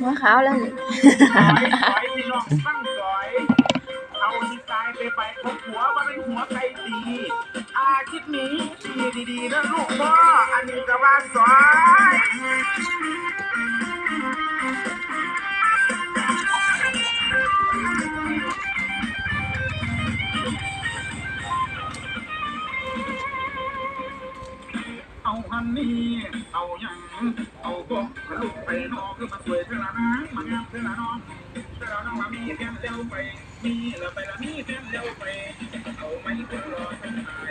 หัวขาวแล้วนี่ เอาที่ตายไปไปพบหัวมาเป็นหัวใครตีอาคิดนี้ดีดีๆนะลูกพ่ออันนี้ก็ว่าซอย เอาฮันนี้เอาอยังเอาก็ลูกไปนอกคือมาสวยเท่านั้นมางามเท่าละน้องเท่าละน้องมามีแก้มเร็วไป มีแล้วไปละมีแก้มเร็วไป เอาไหมคนรอฉันตาย